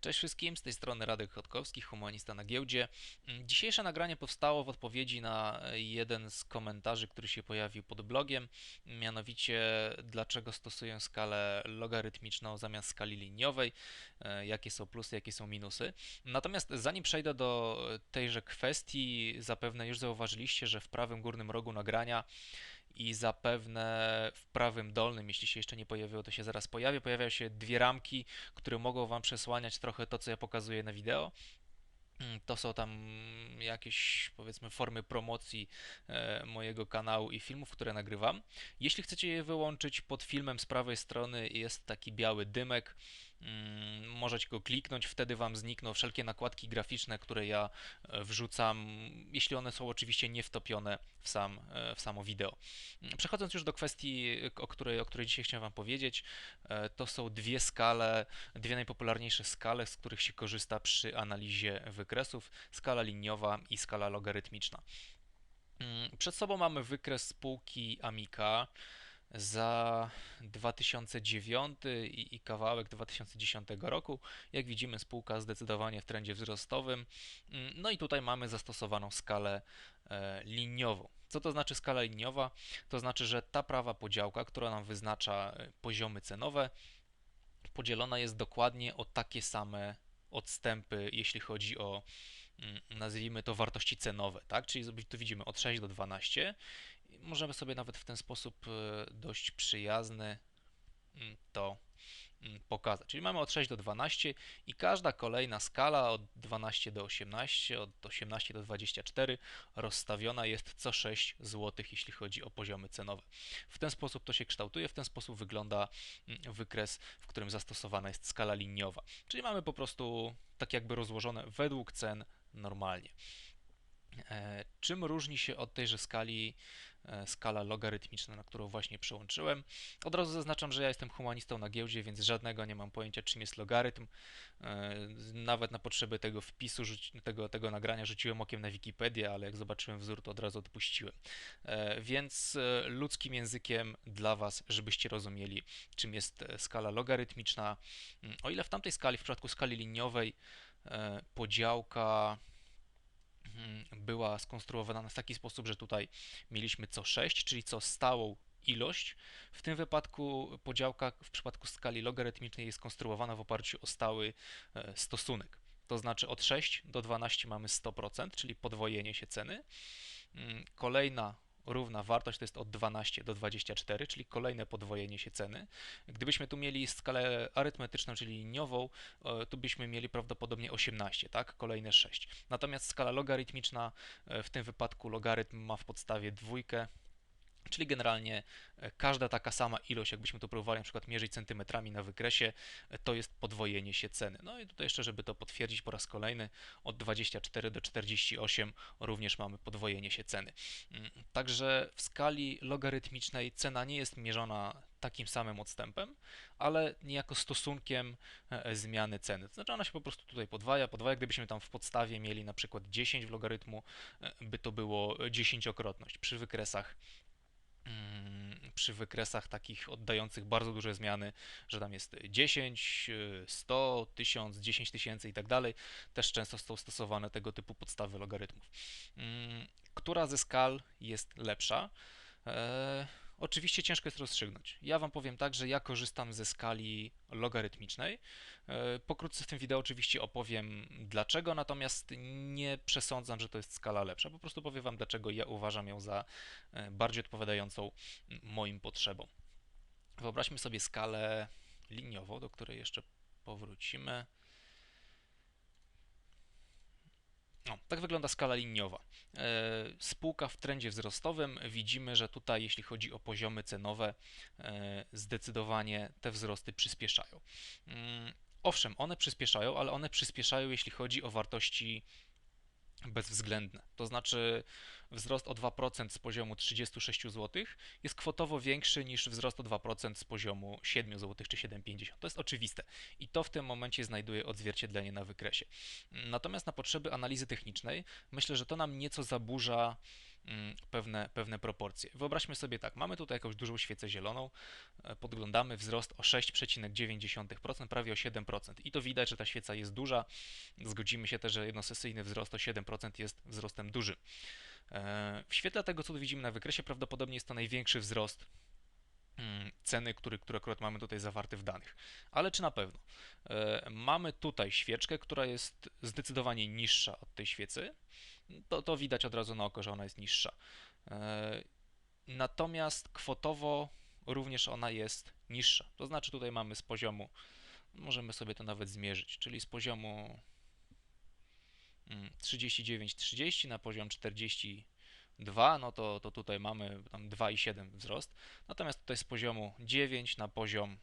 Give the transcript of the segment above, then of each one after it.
Cześć wszystkim, z tej strony Radek Chodkowski, humanista na giełdzie. Mm, Dzisiejsze nagranie powstało w odpowiedzi na jeden z komentarzy, który się pojawił pod blogiem, mianowicie dlaczego stosuję skalę logarytmiczną zamiast skali liniowej, e, jakie są plusy, jakie są minusy. Natomiast zanim przejdę do tejże kwestii, zapewne już zauważyliście, że w prawym górnym rogu nagrania i zapewne w prawym dolnym, jeśli się jeszcze nie pojawiło, to się zaraz pojawi. Pojawiają się dwie ramki, które mogą Wam przesłaniać trochę to, co ja pokazuję na wideo. Mm, To są tam jakieś, powiedzmy, formy promocji e, mojego kanału i filmów, które nagrywam. Jeśli chcecie je wyłączyć, pod filmem z prawej strony jest taki biały dymek. Mm, Możecie go kliknąć, wtedy Wam znikną wszelkie nakładki graficzne, które ja e, wrzucam, jeśli one są oczywiście nie wtopione w, sam, e, w samo wideo. Mm, Przechodząc już do kwestii, o której, o której dzisiaj chciałem Wam powiedzieć, e, to są dwie skale, dwie najpopularniejsze skale, z których się korzysta przy analizie wykresów: skala liniowa i skala logarytmiczna. Mm, Przed sobą mamy wykres spółki Amica za 2009 i, i kawałek 2010 roku. Jak widzimy, spółka zdecydowanie w trendzie wzrostowym. Mm, No i tutaj mamy zastosowaną skalę e, liniową. Co to znaczy skala liniowa? To znaczy, że ta prawa podziałka, która nam wyznacza e, poziomy cenowe, podzielona jest dokładnie o takie same odstępy, jeśli chodzi o, mm, nazwijmy to, wartości cenowe, tak? Czyli tu widzimy od 6 do 12. Możemy sobie nawet w ten sposób e, dość przyjazny mm, to mm, pokazać. Czyli mamy od 6 do 12 i każda kolejna skala od 12 do 18, od 18 do 24 rozstawiona jest co 6 zł, jeśli chodzi o poziomy cenowe. W ten sposób to się kształtuje, w ten sposób wygląda mm, wykres, w którym zastosowana jest skala liniowa. Czyli mamy po prostu tak jakby rozłożone według cen normalnie. E, Czym różni się od tejże skali e, skala logarytmiczna, na którą właśnie przełączyłem? Od razu zaznaczam, że ja jestem humanistą na giełdzie, więc żadnego nie mam pojęcia, czym jest logarytm. E, Nawet na potrzeby tego wpisu, tego, tego nagrania rzuciłem okiem na Wikipedię, ale jak zobaczyłem wzór, to od razu odpuściłem. Więc ludzkim językiem dla Was, żebyście rozumieli, czym jest skala logarytmiczna. Mm, O ile w tamtej skali, w przypadku skali liniowej, podziałka była skonstruowana w taki sposób, że tutaj mieliśmy co 6, czyli co stałą ilość. W tym wypadku podziałka w przypadku skali logarytmicznej jest konstruowana w oparciu o stały e, stosunek. To znaczy od 6 do 12 mamy 100%, czyli podwojenie się ceny. Mm, Kolejna równa wartość to jest od 12 do 24, czyli kolejne podwojenie się ceny. Gdybyśmy tu mieli skalę arytmetyczną, czyli liniową, e, tu byśmy mieli prawdopodobnie 18, tak? Kolejne 6. Natomiast skala logarytmiczna, e, w tym wypadku logarytm ma w podstawie dwójkę, Czyli generalnie e, każda taka sama ilość, jakbyśmy to próbowali na przykład mierzyć centymetrami na wykresie, e, to jest podwojenie się ceny. No i tutaj jeszcze, żeby to potwierdzić po raz kolejny, od 24 do 48 również mamy podwojenie się ceny. Mm, Także w skali logarytmicznej cena nie jest mierzona takim samym odstępem, ale niejako stosunkiem e, zmiany ceny. To znaczy ona się po prostu tutaj podwaja, podwaja. Gdybyśmy tam w podstawie mieli na przykład 10 w logarytmu, by to było dziesięciokrotność przy wykresach przy wykresach takich oddających bardzo duże zmiany, że tam jest 10, y, 100, 1000, 10 tysięcy i tak dalej, też często są stosowane tego typu podstawy logarytmów. Mm, Która ze skal jest lepsza? Oczywiście ciężko jest rozstrzygnąć. Ja Wam powiem tak, że ja korzystam ze skali logarytmicznej. E, Pokrótce w tym wideo oczywiście opowiem dlaczego, natomiast nie przesądzam, że to jest skala lepsza. Po prostu powiem Wam, dlaczego ja uważam ją za e, bardziej odpowiadającą moim potrzebom. Wyobraźmy sobie skalę liniową, do której jeszcze powrócimy. No, tak wygląda skala liniowa. E, Spółka w trendzie wzrostowym. Widzimy, że tutaj, jeśli chodzi o poziomy cenowe, e, zdecydowanie te wzrosty przyspieszają. Mm, Owszem, one przyspieszają, ale one przyspieszają, jeśli chodzi o wartości bezwzględne. To znaczy, wzrost o 2% z poziomu 36 zł jest kwotowo większy niż wzrost o 2% z poziomu 7 zł czy 7,50. To jest oczywiste i to w tym momencie znajduje odzwierciedlenie na wykresie. Natomiast na potrzeby analizy technicznej myślę, że to nam nieco zaburza pewne, pewne proporcje. Wyobraźmy sobie tak, mamy tutaj jakąś dużą świecę zieloną, e, podglądamy wzrost o 6,9%, prawie o 7% i to widać, że ta świeca jest duża. Zgodzimy się też, że jednosesyjny wzrost o 7% jest wzrostem dużym. E, w świetle tego, co tu widzimy na wykresie, prawdopodobnie jest to największy wzrost mm, ceny, który, który akurat mamy tutaj zawarty w danych. Ale czy na pewno? E, mamy tutaj świeczkę, która jest zdecydowanie niższa od tej świecy. To, to widać od razu na oko, że ona jest niższa. E, natomiast kwotowo również ona jest niższa. To znaczy tutaj mamy z poziomu, możemy sobie to nawet zmierzyć, czyli z poziomu 39,30 na poziom 42, no to, to tutaj mamy tam 2,7 wzrost. Natomiast tutaj z poziomu 9 na poziom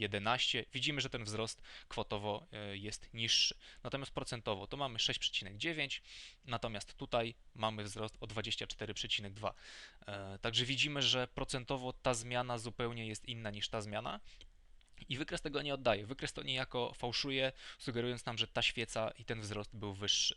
11 widzimy, że ten wzrost kwotowo e, jest niższy. Natomiast procentowo to mamy 6,9, natomiast tutaj mamy wzrost o 24,2. E, także widzimy, że procentowo ta zmiana zupełnie jest inna niż ta zmiana. I wykres tego nie oddaje. Wykres to niejako fałszuje, sugerując nam, że ta świeca i ten wzrost był wyższy.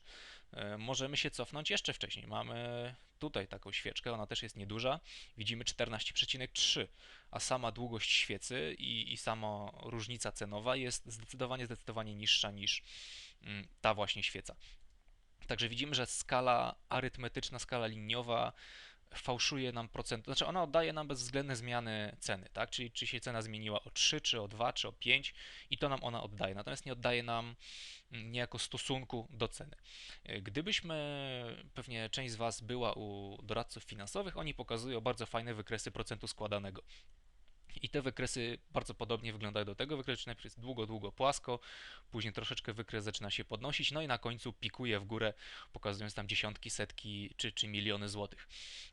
E, możemy się cofnąć jeszcze wcześniej. Mamy tutaj taką świeczkę, ona też jest nieduża. Widzimy 14,3, a sama długość świecy i, i sama różnica cenowa jest zdecydowanie, zdecydowanie niższa niż mm, ta właśnie świeca. Także widzimy, że skala arytmetyczna, skala liniowa fałszuje nam procent, znaczy ona oddaje nam bezwzględne zmiany ceny, tak? Czyli czy się cena zmieniła o 3, czy o 2, czy o 5 i to nam ona oddaje. Natomiast nie oddaje nam mm, niejako stosunku do ceny. Gdybyśmy, pewnie część z Was była u doradców finansowych, oni pokazują bardzo fajne wykresy procentu składanego. I te wykresy bardzo podobnie wyglądają do tego wykresu, najpierw jest długo, długo płasko, później troszeczkę wykres zaczyna się podnosić, no i na końcu pikuje w górę, pokazując tam dziesiątki, setki czy, czy miliony złotych.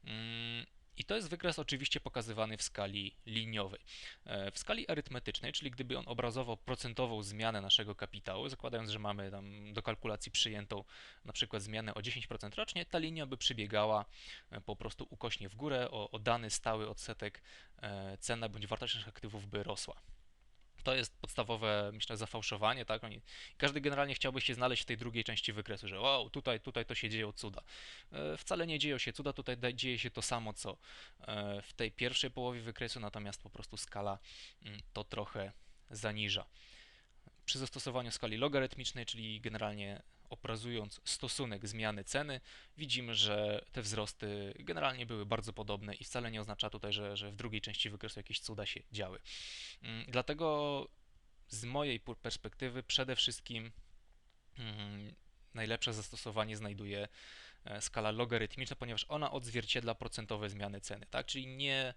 Mm, i to jest wykres oczywiście pokazywany w skali liniowej. E, w skali arytmetycznej, czyli gdyby on obrazował procentową zmianę naszego kapitału, zakładając, że mamy tam do kalkulacji przyjętą na przykład zmianę o 10% rocznie, ta linia by przybiegała e, po prostu ukośnie w górę, o, o dany stały odsetek e, cena bądź wartość naszych aktywów by rosła. To jest podstawowe, myślę, zafałszowanie, tak? Oni, każdy generalnie chciałby się znaleźć w tej drugiej części wykresu, że wow, tutaj, tutaj to się dzieją cuda. E, wcale nie dzieją się cuda, tutaj dzieje się to samo, co e, w tej pierwszej połowie wykresu, natomiast po prostu skala mm, to trochę zaniża. Przy zastosowaniu skali logarytmicznej, czyli generalnie obrazując stosunek zmiany ceny, widzimy, że te wzrosty generalnie były bardzo podobne i wcale nie oznacza tutaj, że, że w drugiej części wykresu jakieś cuda się działy. Mm, dlatego z mojej perspektywy przede wszystkim mm, najlepsze zastosowanie znajduje e, skala logarytmiczna, ponieważ ona odzwierciedla procentowe zmiany ceny, tak? Czyli nie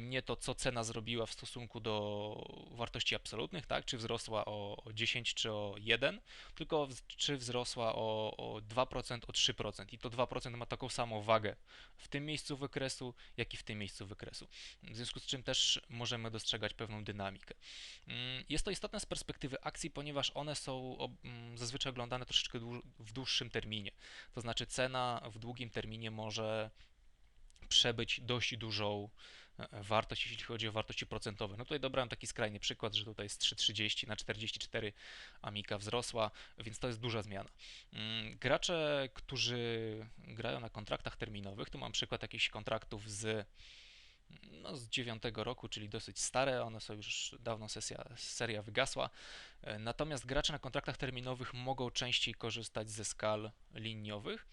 nie to, co cena zrobiła w stosunku do wartości absolutnych, tak? czy wzrosła o 10 czy o 1, tylko czy wzrosła o, o 2%, o 3%. I to 2% ma taką samą wagę w tym miejscu wykresu, jak i w tym miejscu wykresu. W związku z czym też możemy dostrzegać pewną dynamikę. Mm, jest to istotne z perspektywy akcji, ponieważ one są mm, zazwyczaj oglądane troszeczkę w dłuższym terminie. To znaczy cena w długim terminie może przebyć dość dużą wartość, jeśli chodzi o wartości procentowe. No tutaj dobrałem taki skrajny przykład, że tutaj jest 3,30 na 44 Amika wzrosła, więc to jest duża zmiana. Mm, gracze, którzy grają na kontraktach terminowych, tu mam przykład jakichś kontraktów z no, z 9 roku, czyli dosyć stare, one są już dawno sesja, seria wygasła. Natomiast gracze na kontraktach terminowych mogą częściej korzystać ze skal liniowych,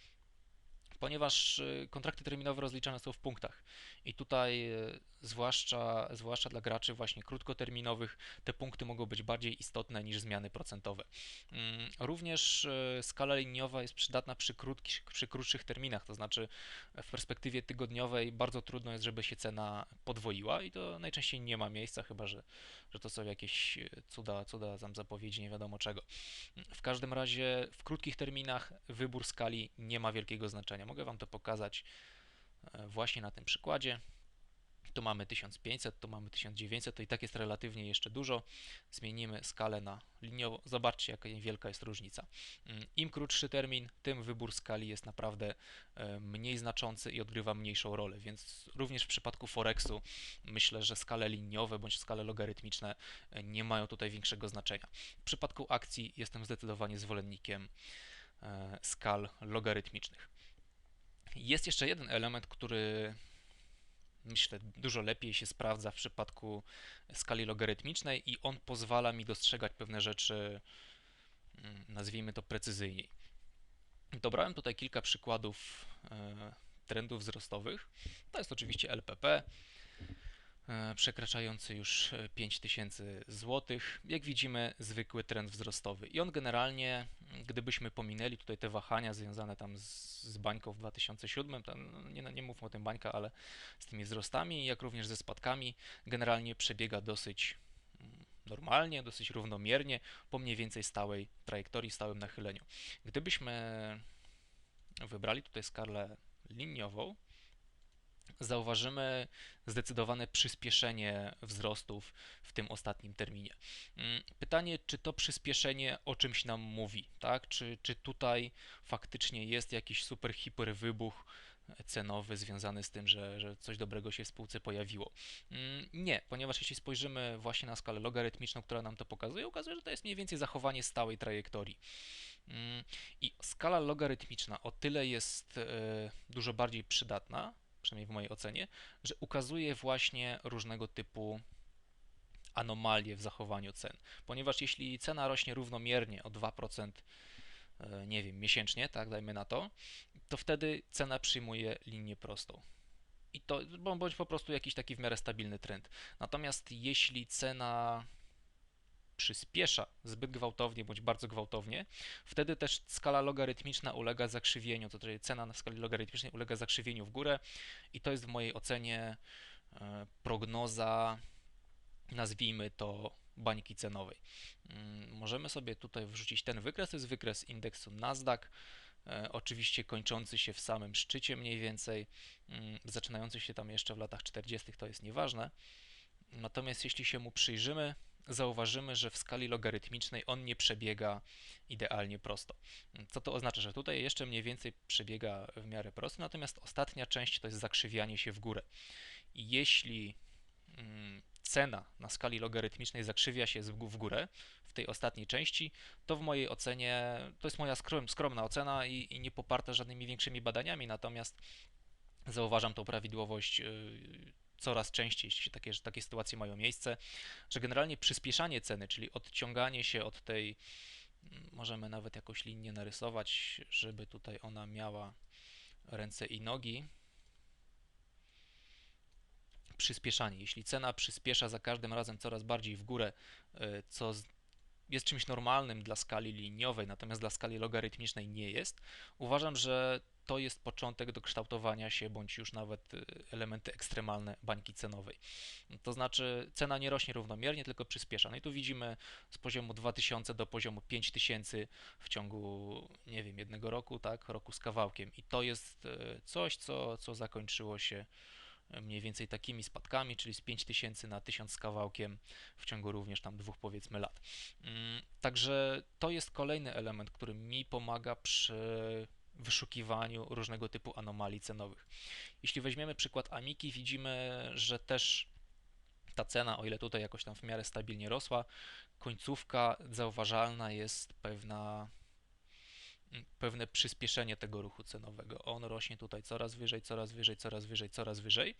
ponieważ y, kontrakty terminowe rozliczane są w punktach. I tutaj, y, zwłaszcza, zwłaszcza dla graczy właśnie krótkoterminowych, te punkty mogą być bardziej istotne niż zmiany procentowe. Mm, również y, skala liniowa jest przydatna przy, krótkich, przy krótszych terminach, to znaczy w perspektywie tygodniowej bardzo trudno jest, żeby się cena podwoiła i to najczęściej nie ma miejsca, chyba że, że to są jakieś cuda, cuda tam zapowiedzi, nie wiadomo czego. W każdym razie w krótkich terminach wybór skali nie ma wielkiego znaczenia. Mogę Wam to pokazać e, właśnie na tym przykładzie. Tu mamy 1500, tu mamy 1900, to i tak jest relatywnie jeszcze dużo. Zmienimy skalę na liniową. Zobaczcie, jaka wielka jest różnica. Mm, Im krótszy termin, tym wybór skali jest naprawdę e, mniej znaczący i odgrywa mniejszą rolę, więc również w przypadku Forexu myślę, że skale liniowe bądź skale logarytmiczne e, nie mają tutaj większego znaczenia. W przypadku akcji jestem zdecydowanie zwolennikiem skal logarytmicznych. Jest jeszcze jeden element, który myślę, dużo lepiej się sprawdza w przypadku skali logarytmicznej i on pozwala mi dostrzegać pewne rzeczy, mm, nazwijmy to precyzyjniej. Dobrałem tutaj kilka przykładów e, trendów wzrostowych. To jest oczywiście LPP, e, przekraczający już 5000 zł. Jak widzimy, zwykły trend wzrostowy. I on generalnie, gdybyśmy pominęli tutaj te wahania związane tam z, z bańką w 2007, tam, no, nie, nie mówmy o tym bańka, ale z tymi wzrostami, jak również ze spadkami, generalnie przebiega dosyć mm, normalnie, dosyć równomiernie, po mniej więcej stałej trajektorii, stałym nachyleniu. Gdybyśmy wybrali tutaj skalę liniową, zauważymy zdecydowane przyspieszenie wzrostów w tym ostatnim terminie. Mm, pytanie, czy to przyspieszenie o czymś nam mówi, tak? Czy, czy tutaj faktycznie jest jakiś super, hiper wybuch cenowy związany z tym, że, że coś dobrego się w spółce pojawiło. Mm, nie, ponieważ jeśli spojrzymy właśnie na skalę logarytmiczną, która nam to pokazuje, okazuje, że to jest mniej więcej zachowanie stałej trajektorii. Mm, I skala logarytmiczna o tyle jest e, dużo bardziej przydatna, przynajmniej w mojej ocenie, że ukazuje właśnie różnego typu anomalie w zachowaniu cen. Ponieważ jeśli cena rośnie równomiernie o 2%, e, nie wiem, miesięcznie, tak, dajmy na to, to wtedy cena przyjmuje linię prostą. I to bądź po prostu jakiś taki w miarę stabilny trend. Natomiast jeśli cena przyspiesza zbyt gwałtownie bądź bardzo gwałtownie, wtedy też skala logarytmiczna ulega zakrzywieniu, to znaczy cena na skali logarytmicznej ulega zakrzywieniu w górę i to jest w mojej ocenie e, prognoza, nazwijmy to bańki cenowej. Mm, możemy sobie tutaj wrzucić ten wykres, to jest wykres indeksu Nasdaq, e, oczywiście kończący się w samym szczycie mniej więcej, mm, zaczynający się tam jeszcze w latach 40. to jest nieważne. Natomiast jeśli się mu przyjrzymy, zauważymy, że w skali logarytmicznej on nie przebiega idealnie prosto. Co to oznacza? Że tutaj jeszcze mniej więcej przebiega w miarę prosto, natomiast ostatnia część to jest zakrzywianie się w górę. I jeśli mm, cena na skali logarytmicznej zakrzywia się w górę w tej ostatniej części, to w mojej ocenie, to jest moja skromna ocena i, i nie poparta żadnymi większymi badaniami, natomiast zauważam tą prawidłowość y, coraz częściej, jeśli takie, takie sytuacje mają miejsce, że generalnie przyspieszanie ceny, czyli odciąganie się od tej, mm, możemy nawet jakąś linię narysować, żeby tutaj ona miała ręce i nogi. Przyspieszanie. Jeśli cena przyspiesza za każdym razem coraz bardziej w górę, y, co jest czymś normalnym dla skali liniowej, natomiast dla skali logarytmicznej nie jest, uważam, że to jest początek do kształtowania się, bądź już nawet y, elementy ekstremalne bańki cenowej. To znaczy cena nie rośnie równomiernie, tylko przyspiesza. No i tu widzimy z poziomu 2000 do poziomu 5000 w ciągu, nie wiem, jednego roku, tak, roku z kawałkiem. I to jest y, coś, co, co zakończyło się y, mniej więcej takimi spadkami, czyli z 5000 na 1000 z kawałkiem w ciągu również tam dwóch powiedzmy lat. Mm, także to jest kolejny element, który mi pomaga przy wyszukiwaniu różnego typu anomalii cenowych. Jeśli weźmiemy przykład Amiki, widzimy, że też ta cena, o ile tutaj jakoś tam w miarę stabilnie rosła, końcówka zauważalna jest pewna pewne przyspieszenie tego ruchu cenowego. On rośnie tutaj coraz wyżej, coraz wyżej, coraz wyżej, coraz wyżej.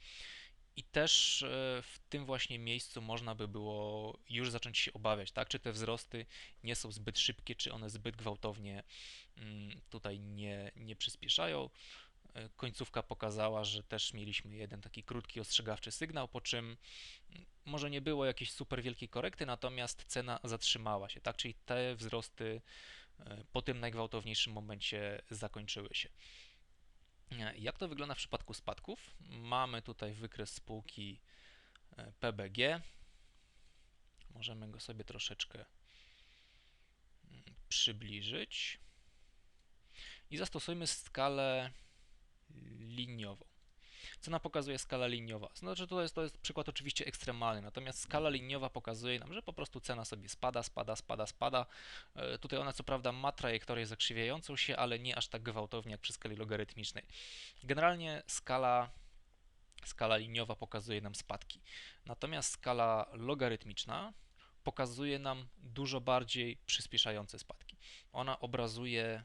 I też e, w tym właśnie miejscu można by było już zacząć się obawiać, tak? Czy te wzrosty nie są zbyt szybkie, czy one zbyt gwałtownie mm, tutaj nie, nie przyspieszają. E, końcówka pokazała, że też mieliśmy jeden taki krótki ostrzegawczy sygnał, po czym mm, może nie było jakiejś super wielkiej korekty, natomiast cena zatrzymała się, tak? Czyli te wzrosty e, po tym najgwałtowniejszym momencie zakończyły się. Jak to wygląda w przypadku spadków? Mamy tutaj wykres spółki e, PBG. Możemy go sobie troszeczkę mm, przybliżyć i zastosujmy skalę liniową. Co nam pokazuje skala liniowa? Znaczy to jest, to jest przykład oczywiście ekstremalny, natomiast skala liniowa pokazuje nam, że po prostu cena sobie spada, spada, spada, spada. E, Tutaj ona co prawda ma trajektorię zakrzywiającą się, ale nie aż tak gwałtownie jak przy skali logarytmicznej. Generalnie skala skala liniowa pokazuje nam spadki. Natomiast skala logarytmiczna pokazuje nam dużo bardziej przyspieszające spadki. Ona obrazuje,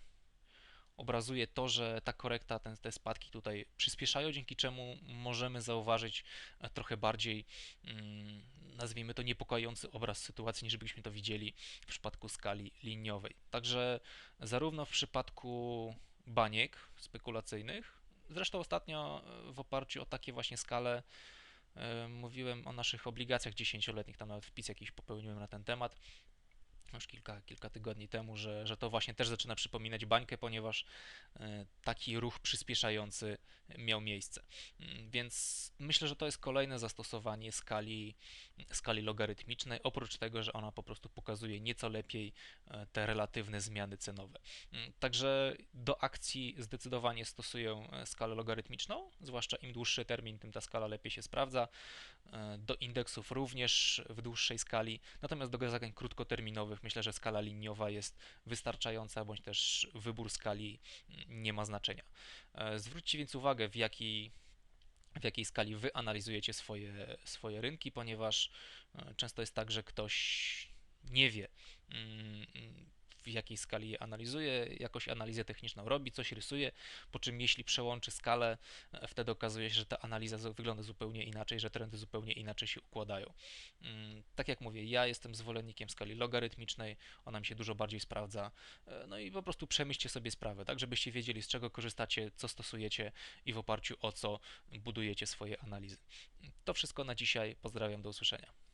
obrazuje to, że ta korekta, ten, te spadki tutaj przyspieszają, dzięki czemu możemy zauważyć e, trochę bardziej, mm, nazwijmy to, niepokojący obraz sytuacji, niż byśmy to widzieli w przypadku skali liniowej. Także zarówno w przypadku baniek spekulacyjnych, zresztą ostatnio e, w oparciu o takie właśnie skale e, mówiłem o naszych obligacjach dziesięcioletnich, tam nawet wpis jakiś popełniłem na ten temat już kilka, kilka tygodni temu, że, że to właśnie też zaczyna przypominać bańkę, ponieważ e, taki ruch przyspieszający miał miejsce. Mm, Więc myślę, że to jest kolejne zastosowanie skali, skali logarytmicznej, oprócz tego, że ona po prostu pokazuje nieco lepiej e, te relatywne zmiany cenowe. Mm, Także do akcji zdecydowanie stosuję e, skalę logarytmiczną, zwłaszcza im dłuższy termin, tym ta skala lepiej się sprawdza. Do indeksów również w dłuższej skali, natomiast do zadań krótkoterminowych myślę, że skala liniowa jest wystarczająca, bądź też wybór skali nie ma znaczenia. E, Zwróćcie więc uwagę, w jakiej, w jakiej skali wy analizujecie swoje, swoje rynki, ponieważ e, często jest tak, że ktoś nie wie, mm, w jakiej skali je analizuje, jakąś analizę techniczną robi, coś rysuje, po czym jeśli przełączy skalę, e, wtedy okazuje się, że ta analiza wygląda zupełnie inaczej, że trendy zupełnie inaczej się układają. Mm, Tak jak mówię, ja jestem zwolennikiem skali logarytmicznej, ona mi się dużo bardziej sprawdza, e, no i po prostu przemyślcie sobie sprawę, tak żebyście wiedzieli z czego korzystacie, co stosujecie i w oparciu o co budujecie swoje analizy. To wszystko na dzisiaj, pozdrawiam, do usłyszenia.